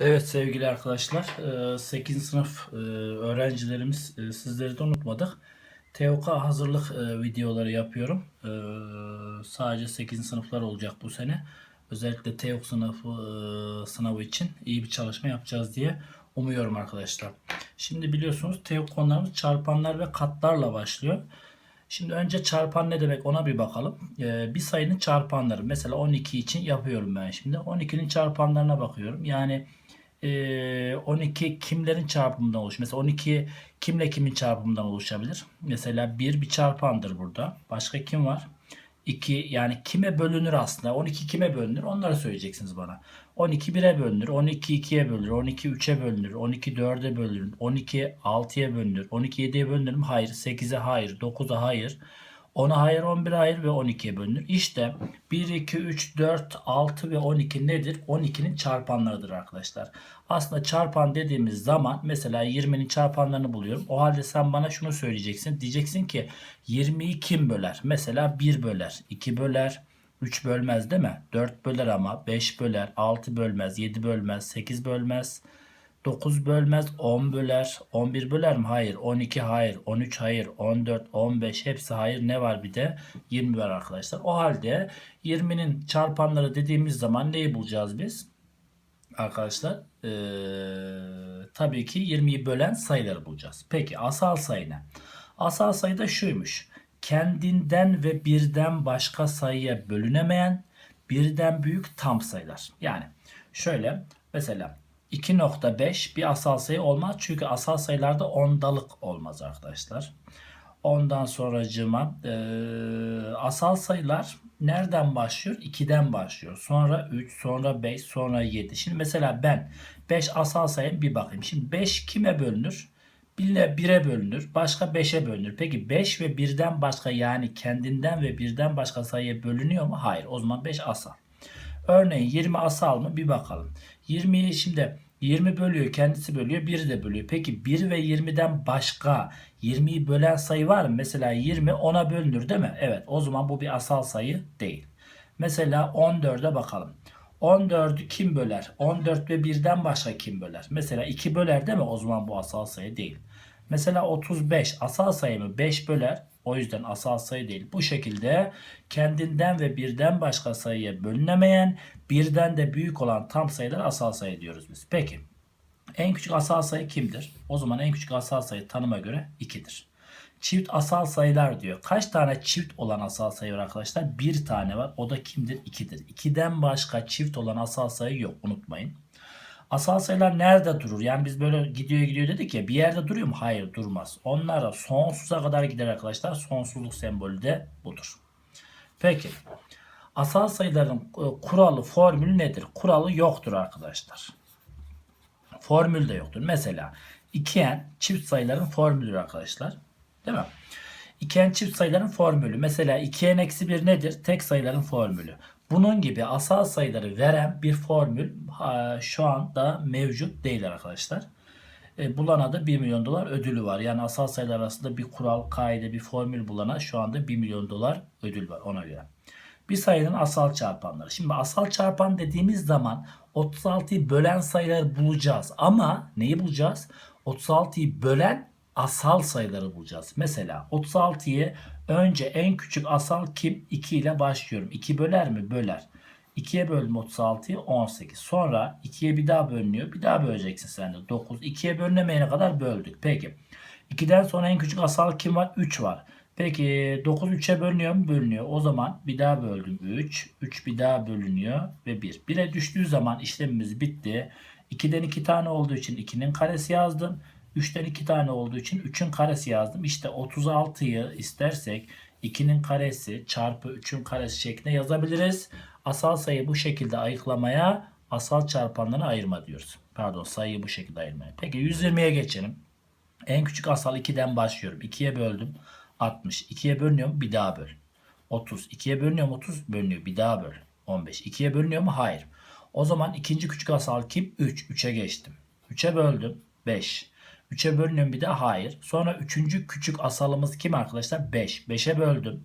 Evet sevgili arkadaşlar, 8. sınıf e, öğrencilerimiz e, sizleri de unutmadık. TOK hazırlık e, videoları yapıyorum. E, Sadece 8. sınıflar olacak bu sene. Özellikle TOK sınıfı e, sınavı için iyi bir çalışma yapacağız diye umuyorum arkadaşlar. Şimdi biliyorsunuz TOK konularımız çarpanlar ve katlarla başlıyor. Şimdi önce çarpan ne demek ona bir bakalım. Bir sayının çarpanları. Mesela 12 için yapıyorum ben şimdi. 12'nin çarpanlarına bakıyorum. Yani e, 12 kimlerin çarpımından oluşuyor? Mesela 12 kimle kimin çarpımından oluşabilir? Mesela 1 bir çarpandır burada. Başka kim var? 2 yani kime bölünür aslında? 12 kime bölünür? Onları söyleyeceksiniz bana. 12 1'e bölünür, 12 2'ye bölünür, 12 3'e bölünür, 12 4'e bölünür, 12 6'ya bölünür, 12 7'ye bölünür mü? Hayır. 8'e hayır, 9'a hayır. 10'a hayır, 11'e hayır ve 12'ye bölünür. İşte 1, 2, 3, 4, 6 ve 12 nedir? 12'nin çarpanlarıdır arkadaşlar. Aslında çarpan dediğimiz zaman mesela 20'nin çarpanlarını buluyorum. O halde sen bana şunu söyleyeceksin. Diyeceksin ki 20'yi kim böler? Mesela 1 böler, 2 böler, 3 bölmez değil mi? 4 böler ama 5 böler, 6 bölmez, 7 bölmez, 8 bölmez. 9 bölmez 10 böler. 11 böler mi? Hayır. 12 hayır. 13 hayır. 14, 15 hepsi hayır. Ne var bir de? 20 var arkadaşlar. O halde 20'nin çarpanları dediğimiz zaman neyi bulacağız biz? Arkadaşlar ee, tabii ki 20'yi bölen sayıları bulacağız. Peki asal sayı ne? Asal sayı da şuymuş. Kendinden ve birden başka sayıya bölünemeyen birden büyük tam sayılar. Yani şöyle mesela 2.5 bir asal sayı olmaz. Çünkü asal sayılarda ondalık olmaz arkadaşlar. Ondan sonracığıma e, asal sayılar nereden başlıyor? 2'den başlıyor. Sonra 3, sonra 5, sonra 7. Şimdi mesela ben 5 asal sayım bir bakayım. Şimdi 5 kime bölünür? 1'e bölünür. Başka 5'e bölünür. Peki 5 ve 1'den başka yani kendinden ve 1'den başka sayıya bölünüyor mu? Hayır. O zaman 5 asal. Örneğin 20 asal mı? Bir bakalım. 20'yi şimdi 20 bölüyor, kendisi bölüyor, 1 de bölüyor. Peki 1 ve 20'den başka 20'yi bölen sayı var mı? Mesela 20 10'a bölünür değil mi? Evet. O zaman bu bir asal sayı değil. Mesela 14'e bakalım. 14'ü kim böler? 14 ve 1'den başka kim böler? Mesela 2 böler değil mi? O zaman bu asal sayı değil. Mesela 35 asal sayı mı? 5 böler. O yüzden asal sayı değil. Bu şekilde kendinden ve birden başka sayıya bölünemeyen, birden de büyük olan tam sayılar asal sayı diyoruz biz. Peki en küçük asal sayı kimdir? O zaman en küçük asal sayı tanıma göre 2'dir. Çift asal sayılar diyor. Kaç tane çift olan asal sayı var arkadaşlar? Bir tane var. O da kimdir? 2'dir. 2'den başka çift olan asal sayı yok. Unutmayın. Asal sayılar nerede durur? Yani biz böyle gidiyor gidiyor dedik ya bir yerde duruyor mu? Hayır durmaz. Onlar sonsuza kadar gider arkadaşlar. Sonsuzluk sembolü de budur. Peki. Asal sayıların e, kuralı, formülü nedir? Kuralı yoktur arkadaşlar. Formül de yoktur. Mesela 2n çift sayıların formülüdür arkadaşlar. Değil mi? 2n çift sayıların formülü. Mesela 2n eksi 1 nedir? Tek sayıların formülü. Bunun gibi asal sayıları veren bir formül şu anda mevcut değil arkadaşlar. E, bulana da 1 milyon dolar ödülü var. Yani asal sayılar arasında bir kural, kaide, bir formül bulana şu anda 1 milyon dolar ödül var ona göre. Bir sayının asal çarpanları. Şimdi asal çarpan dediğimiz zaman 36'yı bölen sayıları bulacağız. Ama neyi bulacağız? 36'yı bölen asal sayıları bulacağız. Mesela 36'yı önce en küçük asal kim? 2 ile başlıyorum. 2 böler mi? Böler. 2'ye böldüm 36'yı 18. Sonra 2'ye bir daha bölünüyor. Bir daha böleceksin sen de 9. 2'ye bölünemeyene kadar böldük. Peki. 2'den sonra en küçük asal kim var? 3 var. Peki 9 3'e bölünüyor mu? Bölünüyor. O zaman bir daha böldüm 3. 3 bir daha bölünüyor ve 1. 1'e düştüğü zaman işlemimiz bitti. 2'den 2 tane olduğu için 2'nin karesi yazdım. 3'ten 2 tane olduğu için 3'ün karesi yazdım. İşte 36'yı istersek 2'nin karesi çarpı 3'ün karesi şeklinde yazabiliriz. Asal sayı bu şekilde ayıklamaya asal çarpanlarını ayırma diyoruz. Pardon sayıyı bu şekilde ayırmaya. Peki 120'ye geçelim. En küçük asal 2'den başlıyorum. 2'ye böldüm. 60. 2'ye bölünüyor Bir daha böl. 30. 2'ye bölünüyor 30. Bölünüyor. Bir daha böl. 15. 2'ye bölünüyor mu? Hayır. O zaman ikinci küçük asal kim? 3. 3'e geçtim. 3'e böldüm. 5. 3'e bölünüyor bir de hayır. Sonra üçüncü küçük asalımız kim arkadaşlar? 5. 5'e böldüm.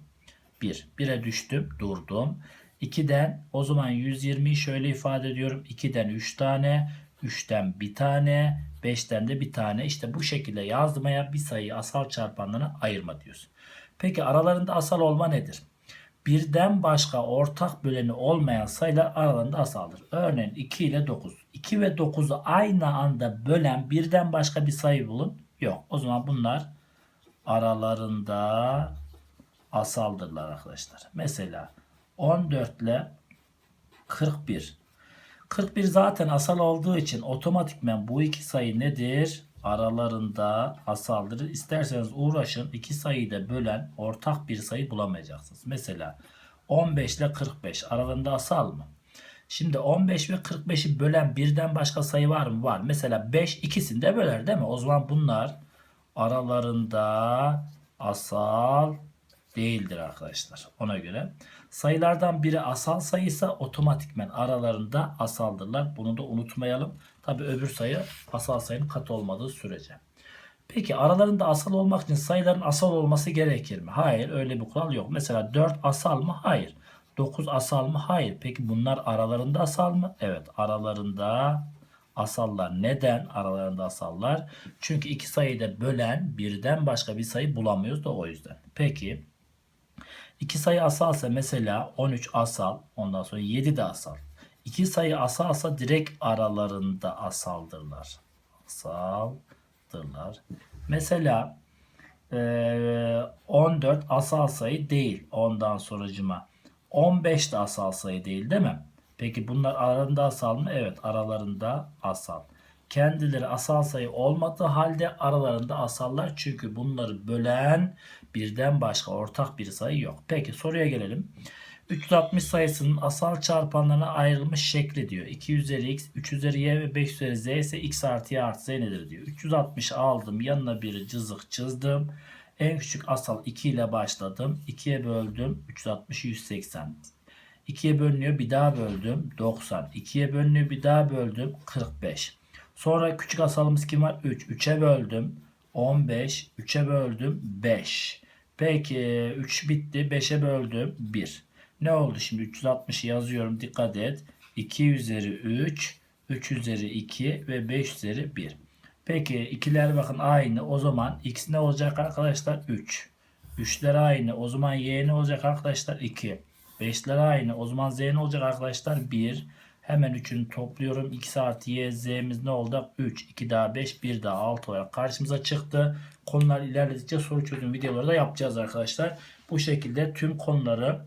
1. 1'e düştüm. Durdum. 2'den o zaman 120'yi şöyle ifade ediyorum. 2'den 3 tane. 3'ten bir tane, 5'ten de bir tane. İşte bu şekilde yazmaya bir sayıyı asal çarpanlarına ayırma diyoruz. Peki aralarında asal olma nedir? Birden başka ortak böleni olmayan sayılar aralarında asaldır. Örneğin 2 ile 9. 2 ve 9'u aynı anda bölen birden başka bir sayı bulun. Yok. O zaman bunlar aralarında asaldırlar arkadaşlar. Mesela 14 ile 41. 41 zaten asal olduğu için otomatikmen bu iki sayı nedir? Aralarında asaldır. İsterseniz uğraşın iki sayıyı da bölen ortak bir sayı bulamayacaksınız. Mesela 15 ile 45 aralarında asal mı? Şimdi 15 ve 45'i bölen birden başka sayı var mı? Var. Mesela 5 ikisini de böler değil mi? O zaman bunlar aralarında asal değildir arkadaşlar. Ona göre sayılardan biri asal sayıysa otomatikmen aralarında asaldırlar. Bunu da unutmayalım. Tabi öbür sayı asal sayının katı olmadığı sürece. Peki aralarında asal olmak için sayıların asal olması gerekir mi? Hayır öyle bir kural yok. Mesela 4 asal mı? Hayır. 9 asal mı? Hayır. Peki bunlar aralarında asal mı? Evet aralarında asallar. Neden aralarında asallar? Çünkü iki sayıyı da bölen birden başka bir sayı bulamıyoruz da o yüzden. Peki iki sayı asalsa mesela 13 asal ondan sonra 7 de asal. İki sayı asalsa direkt aralarında asaldırlar. Asaldırlar. Mesela eee, 14 asal sayı değil ondan sonracıma. 15 de asal sayı değil değil mi? Peki bunlar aralarında asal mı? Evet aralarında asal. Kendileri asal sayı olmadığı halde aralarında asallar. Çünkü bunları bölen birden başka ortak bir sayı yok. Peki soruya gelelim. 360 sayısının asal çarpanlarına ayrılmış şekli diyor. 2 üzeri x, 3 üzeri y ve 5 üzeri z ise x artı y artı z nedir diyor. 360 aldım yanına bir cızık çizdim. En küçük asal 2 ile başladım. 2'ye böldüm. 360 180. 2'ye bölünüyor bir daha böldüm 90. 2'ye bölünüyor bir daha böldüm 45. Sonra küçük asalımız kim var? 3. 3'e böldüm 15. 3'e böldüm 5. Peki 3 bitti 5'e böldüm 1. Ne oldu şimdi 360'ı yazıyorum dikkat et. 2 üzeri 3, 3 üzeri 2 ve 5 üzeri 1. Peki ikiler bakın aynı o zaman x ne olacak arkadaşlar? 3. 3'ler aynı o zaman y ne olacak arkadaşlar? 2. 5'ler aynı. O zaman z ne olacak arkadaşlar? 1. Hemen 3'ünü topluyorum. x artı y z'miz ne oldu? 3. 2 daha 5. 1 daha 6 olarak karşımıza çıktı. Konular ilerledikçe soru çözüm videoları da yapacağız arkadaşlar. Bu şekilde tüm konuları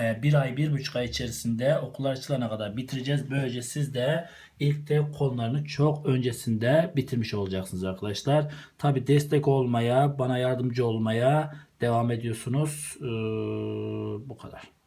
e, bir ay, bir buçuk ay içerisinde okullar açılana kadar bitireceğiz. Böylece siz de ilk de konularını çok öncesinde bitirmiş olacaksınız arkadaşlar. Tabi destek olmaya, bana yardımcı olmaya devam ediyorsunuz. Ee, bu kadar.